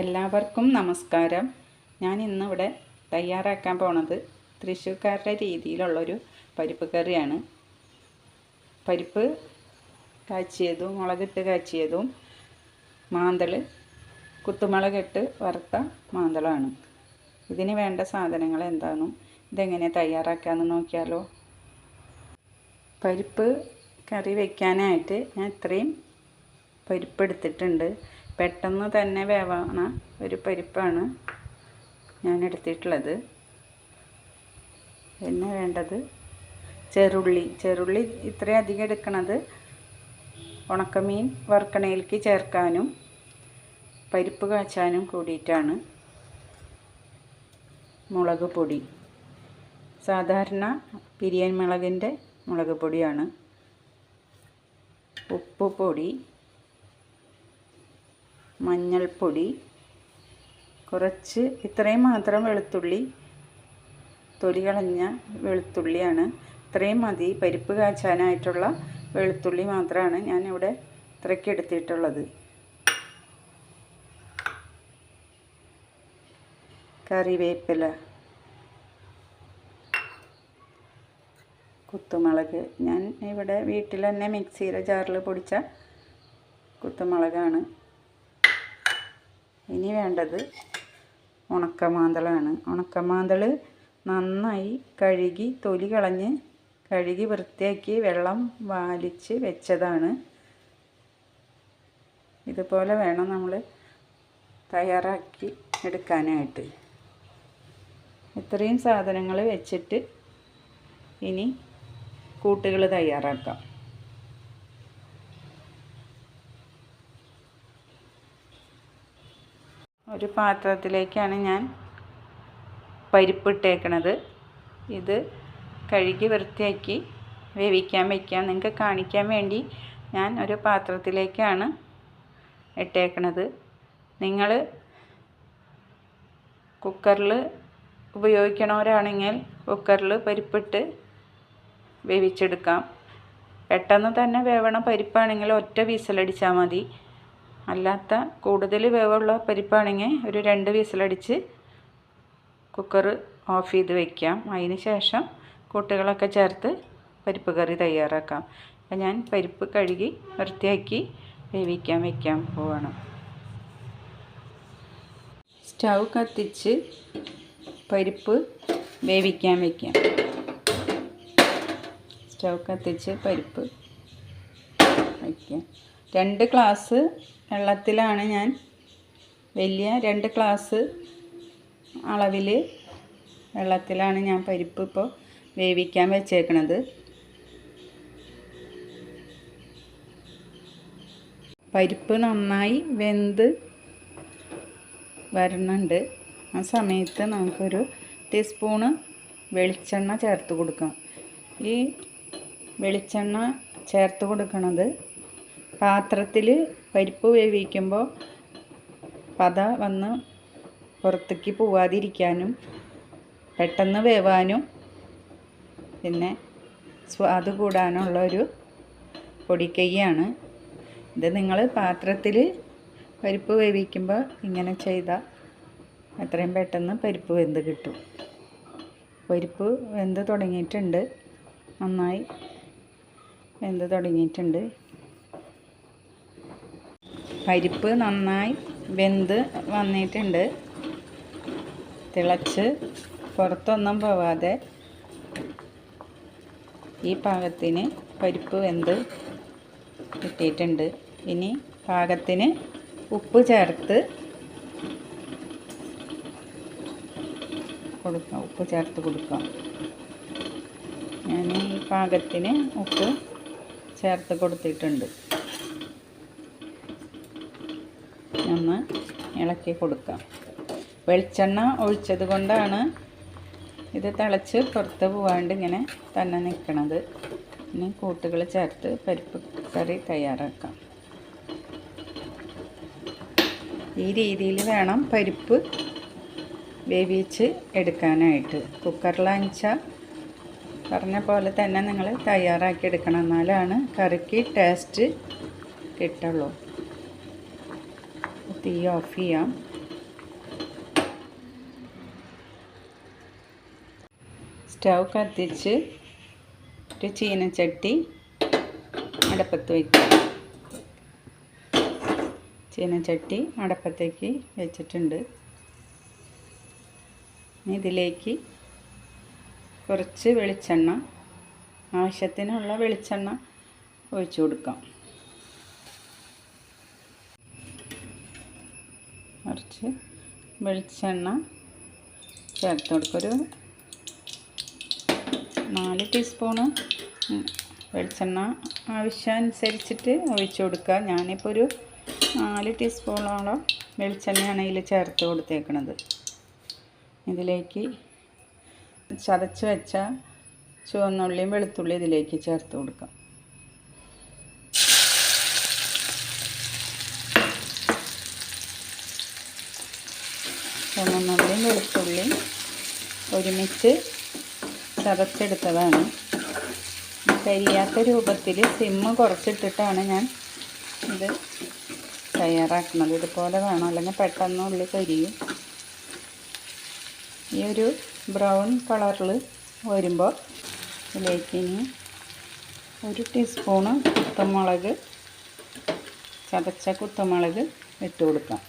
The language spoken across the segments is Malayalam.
എല്ലാവർക്കും നമസ്കാരം. ഞാൻ ഇന്നിവിടെ തയ്യാറാക്കാൻ പോണത് തൃശ്ശൂർക്കാരുടെ രീതിയിലുള്ളൊരു പരിപ്പ് കറിയാണ്. പരിപ്പ് കാച്ചിയതും മുളകിട്ട് കാച്ചിയതും മാന്തൾ കുത്തുമുളകിട്ട് വറുത്ത മാന്തളാണ്. ഇതിന് വേണ്ട സാധനങ്ങൾ എന്താണെന്നും ഇതെങ്ങനെ തയ്യാറാക്കാമെന്ന് നോക്കിയാലോ. പരിപ്പ് കറി വയ്ക്കാനായിട്ട് ഞാൻ ഇത്രയും പരിപ്പ് എടുത്തിട്ടുണ്ട്. പെട്ടെന്ന് തന്നെ വേവണ ഒരു പരിപ്പാണ് ഞാൻ എടുത്തിട്ടുള്ളത് പിന്നെ വേണ്ടത് ചെറുള്ളി. ചെറുള്ളി ഇത്രയും അധികം എടുക്കണത് ഉണക്കമീൻ വറുക്കണയിലേക്ക് ചേർക്കാനും പരിപ്പ് കാച്ചാനും കൂടിയിട്ടാണ്. മുളക് പൊടി. സാധാരണ ബിരിയാണി മുളകിന്റെ മുളക് പൊടിയാണ്. ഉപ്പ് പൊടി. മഞ്ഞൾപ്പൊടി കുറച്ച് ഇത്രയും മാത്രം വെളുത്തുള്ളി തൊലി കളഞ്ഞ വെളുത്തുള്ളിയാണ്. ഇത്രയും മതി. പരിപ്പ് കാച്ചാനായിട്ടുള്ള വെളുത്തുള്ളി മാത്രമാണ് ഞാനിവിടെ ഇത്രയ്ക്ക് എടുത്തിട്ടുള്ളത് കറിവേപ്പില കുത്തുമുളക്. ഞാൻ ഇവിടെ വീട്ടിൽ തന്നെ മിക്സിയിലെ ജാറിൽ പൊടിച്ച കുത്തുമുളകാണ്. ഇനി വേണ്ടത് ഉണക്കമാന്തളാണ്. ഉണക്കമാന്തൾ നന്നായി കഴുകി തൊലി കളഞ്ഞ് കഴുകി വൃത്തിയാക്കി വെള്ളം വാലിച്ച് വെച്ചതാണ്. ഇതുപോലെ വേണം നമ്മൾ തയ്യാറാക്കി എടുക്കാനായിട്ട്. ഇത്രയും സാധനങ്ങൾ വെച്ചിട്ട് ഇനി കൂട്ടുകൾ തയ്യാറാക്കാം. ഒരു പാത്രത്തിലേക്കാണ് ഞാൻ പരിപ്പ് ഇട്ടേക്കണത് ഇത് കഴുകി വൃത്തിയാക്കി വേവിക്കാൻ വയ്ക്കാം നിങ്ങൾക്ക് കാണിക്കാൻ വേണ്ടി ഞാൻ ഒരു പാത്രത്തിലേക്കാണ് ഇട്ടേക്കണത്. നിങ്ങൾ കുക്കറിൽ ഉപയോഗിക്കണവരാണെങ്കിൽ കുക്കറിൽ പരിപ്പിട്ട് വേവിച്ചെടുക്കാം. പെട്ടെന്ന് തന്നെ വേവണ പരിപ്പാണെങ്കിൽ ഒറ്റ വീസലടിച്ചാൽ മതി. അല്ലാത്ത കൂടുതൽ വേവുള്ള പരിപ്പാണെങ്കിൽ ഒരു രണ്ട് വിസിലടിച്ച് കുക്കർ ഓഫ് ചെയ്ത് വയ്ക്കാം. അതിന് ശേഷം കൂട്ടുകളൊക്കെ ചേർത്ത് പരിപ്പ് കറി തയ്യാറാക്കാം. അപ്പം ഞാൻ പരിപ്പ് കഴുകി വൃത്തിയാക്കി വേവിക്കാൻ വയ്ക്കാൻ പോവാണ്. സ്റ്റൗ കത്തിച്ച് പരിപ്പ് വേവിക്കാൻ വയ്ക്കാം. സ്റ്റൗ കത്തിച്ച് പരിപ്പ് വയ്ക്കാം. രണ്ട് ക്ലാസ് വെള്ളത്തിലാണ് ഞാൻ വലിയ രണ്ട് ക്ലാസ് അളവിൽ വെള്ളത്തിലാണ് ഞാൻ പരിപ്പ് ഇപ്പോൾ വേവിക്കാൻ വെച്ചേക്കണത്. പരിപ്പ് നന്നായി വെന്ത് വരുന്നുണ്ട് ആ സമയത്ത് നമുക്കൊരു ടീസ്പൂണ് വെളിച്ചെണ്ണ ചേർത്ത് കൊടുക്കാം. ഈ വെളിച്ചെണ്ണ ചേർത്ത് കൊടുക്കണത് പാത്രത്തിൽ പരിപ്പ് വേവിക്കുമ്പോൾ പത വന്ന് പുറത്തേക്ക് പോവാതിരിക്കാനും പെട്ടെന്ന് വേവാനും പിന്നെ സ്വാദ് കൂടാനുള്ള ഒരു പൊടിക്കൈയാണ്. ഇത് നിങ്ങൾ പാത്രത്തിൽ പരിപ്പ് വേവിക്കുമ്പോൾ ഇങ്ങനെ ചെയ്താൽ അത്രയും പെട്ടെന്ന് പരിപ്പ് വെന്ത് കിട്ടും. പരിപ്പ് വെന്ത് തുടങ്ങിയിട്ടുണ്ട്. നന്നായി വെന്ത് തുടങ്ങിയിട്ടുണ്ട്. പരിപ്പ് നന്നായി വെന്ത് വന്നിട്ടുണ്ട്. തിളച്ച് പുറത്തൊന്നും പോവാതെ ഈ പാകത്തിന് പരിപ്പ് വെന്ത് കിട്ടിയിട്ടുണ്ട്. ഇനി പാകത്തിന് ഉപ്പ് ചേർത്ത് കൊടുക്കാം. ഉപ്പ് ചേർത്ത് കൊടുക്കാം. ഞാൻ ഈ പാകത്തിന് ഉപ്പ് ചേർത്ത് കൊടുത്തിട്ടുണ്ട് ഒന്ന് ഇളക്കി കൊടുക്കാം. വെളിച്ചെണ്ണ ഒഴിച്ചത് കൊണ്ടാണ് ഇത് തിളച്ച് പുറത്ത് പോവാണ്ട് ഇങ്ങനെ തന്നെ നിൽക്കണത് ഇനി കൂട്ടുകൾ ചേർത്ത് പരിപ്പ് കറി തയ്യാറാക്കാം. ഈ രീതിയിൽ വേണം പരിപ്പ് വേവിച്ച് എടുക്കാനായിട്ട്. കുക്കറിലഞ്ചാൽ പറഞ്ഞ പോലെ തന്നെ നിങ്ങൾ തയ്യാറാക്കി എടുക്കണം. എന്നാലാണ് കറിക്ക് ടേസ്റ്റ് കിട്ടുള്ളൂ. തീ ഓഫ് ചെയ്യാം. സ്റ്റൗ കത്തിച്ച് ഒരു ചീനച്ചട്ടി അടപ്പത്ത് വയ്ക്കാം ചീനച്ചട്ടി അടപ്പത്തേക്ക് വെച്ചിട്ടുണ്ട്. ഇതിലേക്ക് കുറച്ച് വെളിച്ചെണ്ണ ആവശ്യത്തിനുള്ള വെളിച്ചെണ്ണ ഒഴിച്ചു കൊടുക്കാം. കുറച്ച് വെളിച്ചെണ്ണ ചേർത്ത് കൊടുക്കുക ഒരു നാല് ടീസ്പൂണ് വെളിച്ചെണ്ണ ആവശ്യമനുസരിച്ചിട്ട് ഒഴിച്ചു കൊടുക്കുക. ഞാനിപ്പോൾ ഒരു നാല് ടീസ്പൂണോളം വെളിച്ചെണ്ണയാണ് ഇതിൽ ചേർത്ത് കൊടുത്തേക്കണത്. ഇതിലേക്ക് ചതച്ച് വെച്ച ചുവന്നുള്ളിയും വെളുത്തുള്ളിയും ഇതിലേക്ക് ചേർത്ത് കൊടുക്കാം ചുവന്നുള്ളിയും വെളുത്തുള്ളിയും ഒരുമിച്ച് ചതച്ചെടുത്തതാണ്. കരിയാത്ത രൂപത്തിൽ സിമ്മ് കുറച്ചിട്ടിട്ടാണ് ഞാൻ ഇത് തയ്യാറാക്കുന്നത്. ഇതുപോലെ വേണം. അല്ലെങ്കിൽ പെട്ടെന്ന് ഉള്ളി കരിയും. ഈ ഒരു ബ്രൗൺ കളറിൽ വരുമ്പോൾ ഇതിലേക്ക് ഇനി ഒരു ടീസ്പൂണ് കുത്തമുളക് ചതച്ച കുത്തമുളക് ഇട്ട് കൊടുക്കാം.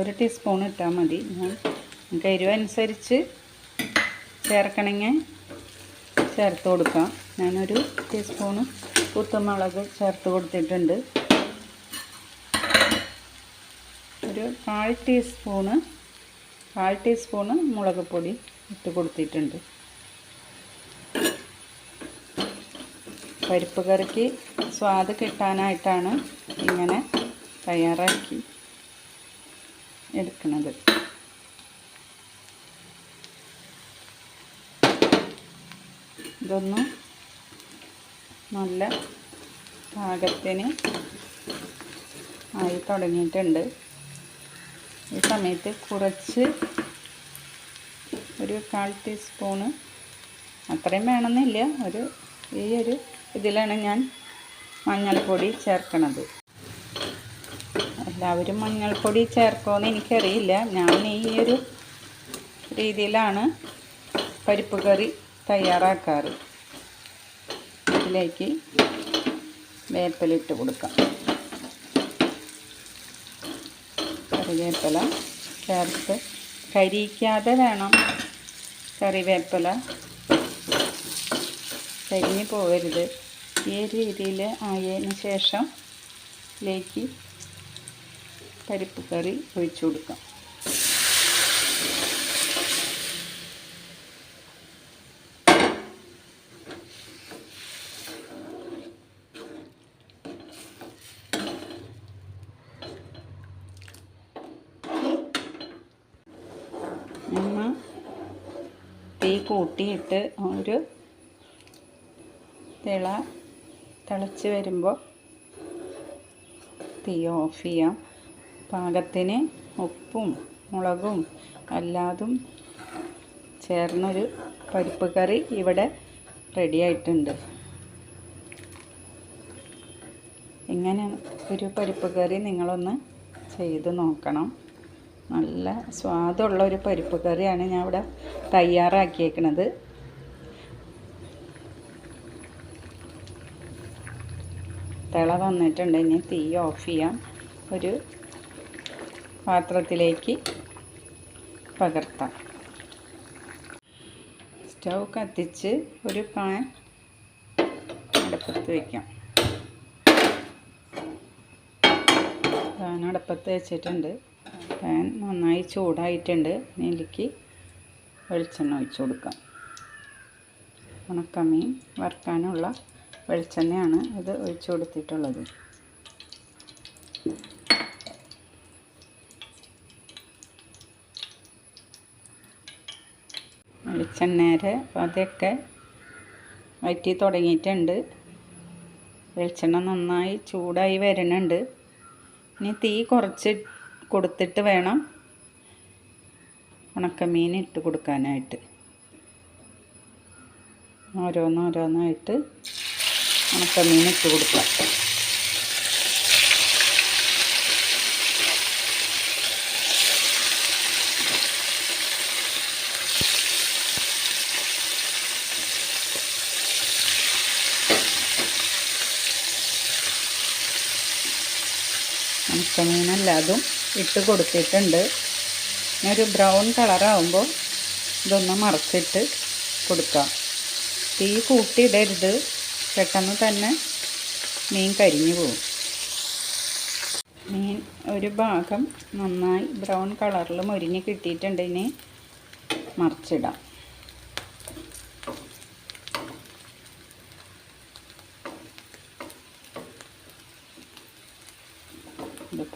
ഒരു ടീസ്പൂൺ ഇട്ടാൽ മതി. ഞാൻ നിങ്ങൾക്ക് എരിവ് അനുസരിച്ച് ചേർക്കണമെങ്കിൽ ചേർത്ത് കൊടുക്കാം. ഞാനൊരു ടീസ്പൂണ് കുത്തമുളക് ചേർത്ത് കൊടുത്തിട്ടുണ്ട്. ഒരു കാൽ ടീസ്പൂണ് കാൽ ടീസ്പൂണ് മുളക് പൊടി ഇട്ട് കൊടുത്തിട്ടുണ്ട്. പരിപ്പ് കറിക്ക് സ്വാദ് കിട്ടാനായിട്ടാണ് ഇങ്ങനെ തയ്യാറാക്കി എടുക്കുന്നത് ഇതൊന്ന് നല്ല പാകത്തിന് ആയി തുടങ്ങിയിട്ടുണ്ട്. ഈ സമയത്ത് കുറച്ച് ഒരു കാൽ ടീസ്പൂണ് അത്രയും വേണമെന്നില്ല. ഒരു ഈ ഒരു ഇതിലാണ് ഞാൻ മഞ്ഞൾപ്പൊടി ചേർക്കണത്. എല്ലാവരും മഞ്ഞൾപ്പൊടി ചേർക്കുമെന്ന് എനിക്കറിയില്ല. ഞാൻ ഈ ഒരു രീതിയിലാണ് പരിപ്പ് കറി തയ്യാറാക്കാറ്. ഇതിലേക്ക് വേപ്പലിട്ട് കൊടുക്കാം. കറിവേപ്പില ചേർത്ത് കരിയിക്കാതെ വേണം കറിവേപ്പില കരിഞ്ഞു പോകരുത് ഈ രീതിയിൽ ആയതിന് ശേഷം ഇതിലേക്ക് പരിപ്പ് കറി ഒഴിച്ചു കൊടുക്കാം നമ്മൾ തീ കൂട്ടിയിട്ട് ഒരു തിള തിളച്ച് വരുമ്പോൾ തീ ഓഫ് ചെയ്യാം. പാകത്തിന് ഉപ്പും മുളകും എല്ലാതും ചേർന്നൊരു പരിപ്പ് കറി ഇവിടെ റെഡിയായിട്ടുണ്ട് ഇങ്ങനെ ഒരു പരിപ്പ് കറി നിങ്ങളൊന്ന് ചെയ്ത് നോക്കണം. നല്ല സ്വാദുള്ള ഒരു പരിപ്പ് കറിയാണ് ഞാൻ ഇവിടെ തയ്യാറാക്കിയേക്കണത്. തിള വന്നിട്ടുണ്ട്. ഇനി തീ ഓഫ് ചെയ്യാം. ഒരു പാത്രത്തിലേക്ക് പകർത്താം. സ്റ്റൗ കത്തിച്ച് ഒരു പാൻ അടുപ്പത്ത് വയ്ക്കാം പാൻ അടുപ്പത്ത് വെച്ചിട്ടുണ്ട്. പാൻ നന്നായി ചൂടായിട്ടുണ്ട്. ഇതിലേക്ക് വെളിച്ചെണ്ണ ഒഴിച്ചു കൊടുക്കാം. ഉണക്കമീൻ വറുക്കാനുള്ള വെളിച്ചെണ്ണയാണ് ഇത് ഒഴിച്ചു കൊടുത്തിട്ടുള്ളത്. വെളിച്ചെണ്ണേരെ അതൊക്കെ വറ്റി തുടങ്ങിയിട്ടുണ്ട്. വെളിച്ചെണ്ണ നന്നായി ചൂടായി വരുന്നുണ്ട് ഇനി തീ കുറച്ച് കൊടുത്തിട്ട് വേണം ഉണക്കമീൻ ഇട്ട് കൊടുക്കാനായിട്ട്. ഓരോന്നോരോന്നായിട്ട് ഉണക്കമീൻ ഇട്ട് കൊടുക്കാം. ഉണക്കമീനല്ലാതും ഇട്ട് കൊടുത്തിട്ടുണ്ട്. ഒരു ബ്രൗൺ കളറാകുമ്പോൾ ഇതൊന്ന് മറച്ചിട്ട് കൊടുക്കാം. തീ കൂട്ടിയിടരുത്. പെട്ടെന്ന് തന്നെ മീൻ കരിഞ്ഞു പോകും മീൻ ഒരു ഭാഗം നന്നായി ബ്രൗൺ കളറിൽ മുരിഞ്ഞ് കിട്ടിയിട്ടുണ്ട്. ഇനി മറിച്ചിടാം.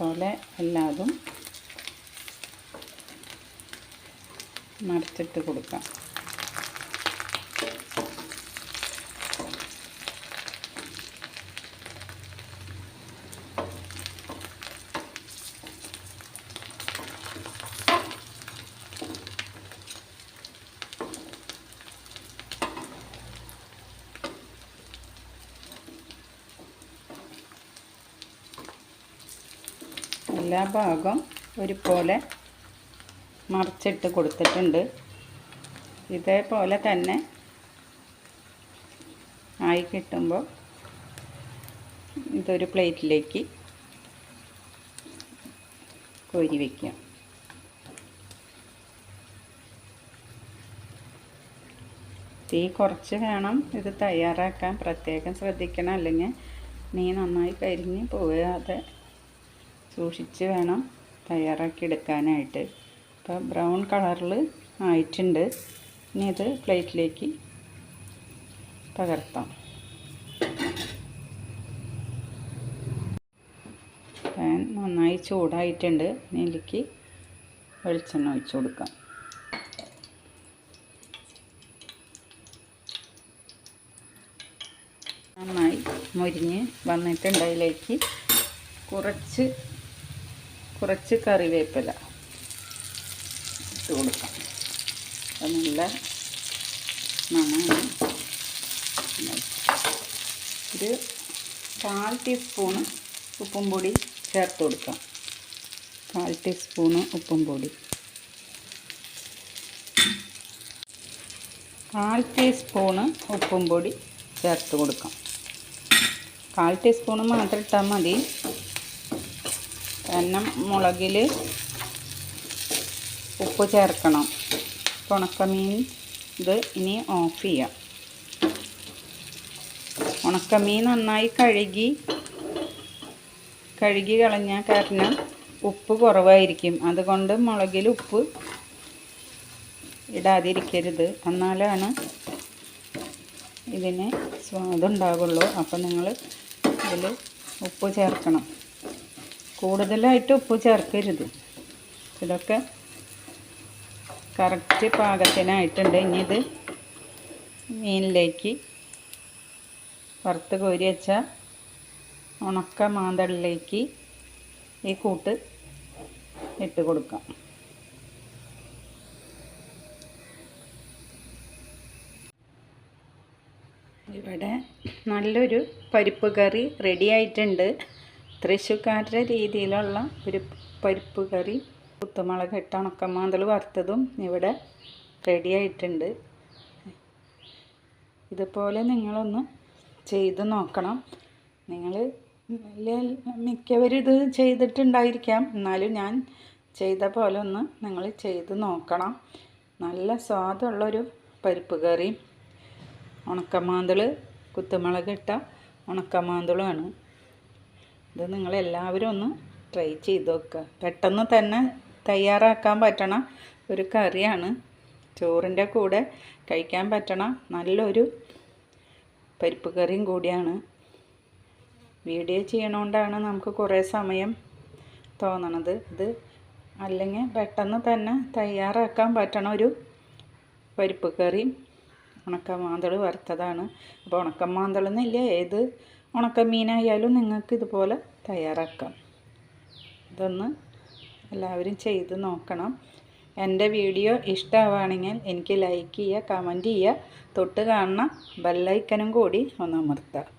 ഇതുപോലെ എല്ലാതും മറിച്ചിട്ട് കൊടുക്കാം. എല്ലാ ഭാഗവും ഒരുപോലെ മറിച്ചിട്ട് കൊടുത്തിട്ടുണ്ട്. ഇതേപോലെ തന്നെ ആയി കിട്ടുമ്പോൾ ഇതൊരു പ്ലേറ്റിലേക്ക് കോരി വയ്ക്കാം തീ കുറച്ച് വേണം ഇത് തയ്യാറാക്കാൻ. പ്രത്യേകം ശ്രദ്ധിക്കണം. അല്ലെങ്കിൽ നീ നന്നായി കരിഞ്ഞ് പോകാതെ സൂക്ഷിച്ച് വേണം തയ്യാറാക്കി എടുക്കാനായിട്ട്. ഇപ്പോൾ ബ്രൗൺ കളറിൽ ആയിട്ടുണ്ട്. ഇനി ഇത് പ്ലേറ്റിലേക്ക് പകർത്താം പാൻ നന്നായി ചൂടായിട്ടുണ്ട്. ഇതിലേക്ക് വെളിച്ചെണ്ണ ഒഴിച്ചു കൊടുക്കാം. നന്നായി മുരിഞ്ഞ് വന്നിട്ടുണ്ട് അതിലേക്ക്. കുറച്ച് കുറച്ച് കറിവേപ്പില ഇട്ട് കൊടുക്കാം. നല്ല മണമാണ്. ഒരു കാൽ ടീസ്പൂണ് ഉപ്പും പൊടി ചേർത്ത് കൊടുക്കാം. കാൽ ടീസ്പൂണ് ഉപ്പും പൊടി. കാൽ ടീസ്പൂണ് ഉപ്പും പൊടി ചേർത്ത് കൊടുക്കാം. കാൽ ടീസ്പൂണ് മാത്രം ഇട്ടാൽ മതി. കാരണം മുളകിൽ ഉപ്പ് ചേർക്കണം. ഉണക്കമീൻ ഇത് ഇനി ഓഫ് ചെയ്യാം. ഉണക്കമീൻ നന്നായി കഴുകി കഴുകി കളഞ്ഞാൽ കാരണം ഉപ്പ് കുറവായിരിക്കും. അതുകൊണ്ട് മുളകിൽ ഉപ്പ് ഇടാതിരിക്കരുത്. എന്നാലാണ് ഇതിന് സ്വാദുണ്ടാകുള്ളൂ അപ്പോൾ നിങ്ങൾ ഇതിൽ ഉപ്പ് ചേർക്കണം. കൂടുതലായിട്ട് ഉപ്പ് ചേർക്കരുത്. ഇതൊക്കെ കറക്റ്റ് പാകത്തിനായിട്ടുണ്ട്. ഇനി ഇത് മീനിലേക്ക് വറുത്ത് കോരി വെച്ച ഉണക്ക മാന്തളിലേക്ക് ഈ കൂട്ട് ഇട്ട് കൊടുക്കാം. ഇവിടെ നല്ലൊരു പരിപ്പ് കറി റെഡി ആയിട്ടുണ്ട്. തൃശ്ശൂക്കാരുടെ രീതിയിലുള്ള ഒരു പരിപ്പ് കറി കുത്തുമുളക് ഇട്ട ഉണക്കമാന്തൽ വറുത്തതും ഇവിടെ റെഡി ആയിട്ടുണ്ട്. ഇതുപോലെ നിങ്ങളൊന്ന് ചെയ്ത് നോക്കണം. നിങ്ങൾ മിക്കവരും ഇത് ചെയ്തിട്ടുണ്ടായിരിക്കാം. എന്നാലും ഞാൻ ചെയ്ത പോലെ ഒന്ന് നിങ്ങൾ ചെയ്ത് നോക്കണം. നല്ല സ്വാദുള്ളൊരു പരിപ്പ് കറി. ഉണക്കമാന്തൽ കുത്തുമുളക് ഇട്ട ഉണക്കമാന്തളുമാണ് ഇത് നിങ്ങളെല്ലാവരും ഒന്ന് ട്രൈ ചെയ്ത് നോക്കുക പെട്ടെന്ന് തന്നെ തയ്യാറാക്കാൻ പറ്റണ ഒരു കറിയാണ്. ചോറിന്റെ കൂടെ കഴിക്കാൻ പറ്റണ നല്ലൊരു പരിപ്പ് കറിയും കൂടിയാണ്. വീഡിയോ ചെയ്യണോണ്ടാണ് നമുക്ക് കുറേ സമയം തോന്നണത്. ഇത് അല്ലെങ്കിൽ പെട്ടെന്ന് തന്നെ തയ്യാറാക്കാൻ പറ്റണ ഒരു പരിപ്പ് കറി ഉണക്കമാന്തൾ വറുത്തതാണ്. അപ്പോൾ ഉണക്കമാന്തൾ എന്നില്ല? ഏത് ഉണക്കമീനായാലും നിങ്ങൾക്ക് ഇതുപോലെ തയ്യാറാക്കാം. ഇതൊന്ന് എല്ലാവരും ചെയ്ത് നോക്കണം. എന്റെ വീഡിയോ ഇഷ്ടമാവുകയാണെങ്കിൽ എനിക്ക് ലൈക്ക് ചെയ്യുക കമന്റ് ചെയ്യുക. തൊട്ട് കാണുന്ന ബെല്ലൈക്കനും കൂടി ഒന്ന് അമർത്തുക.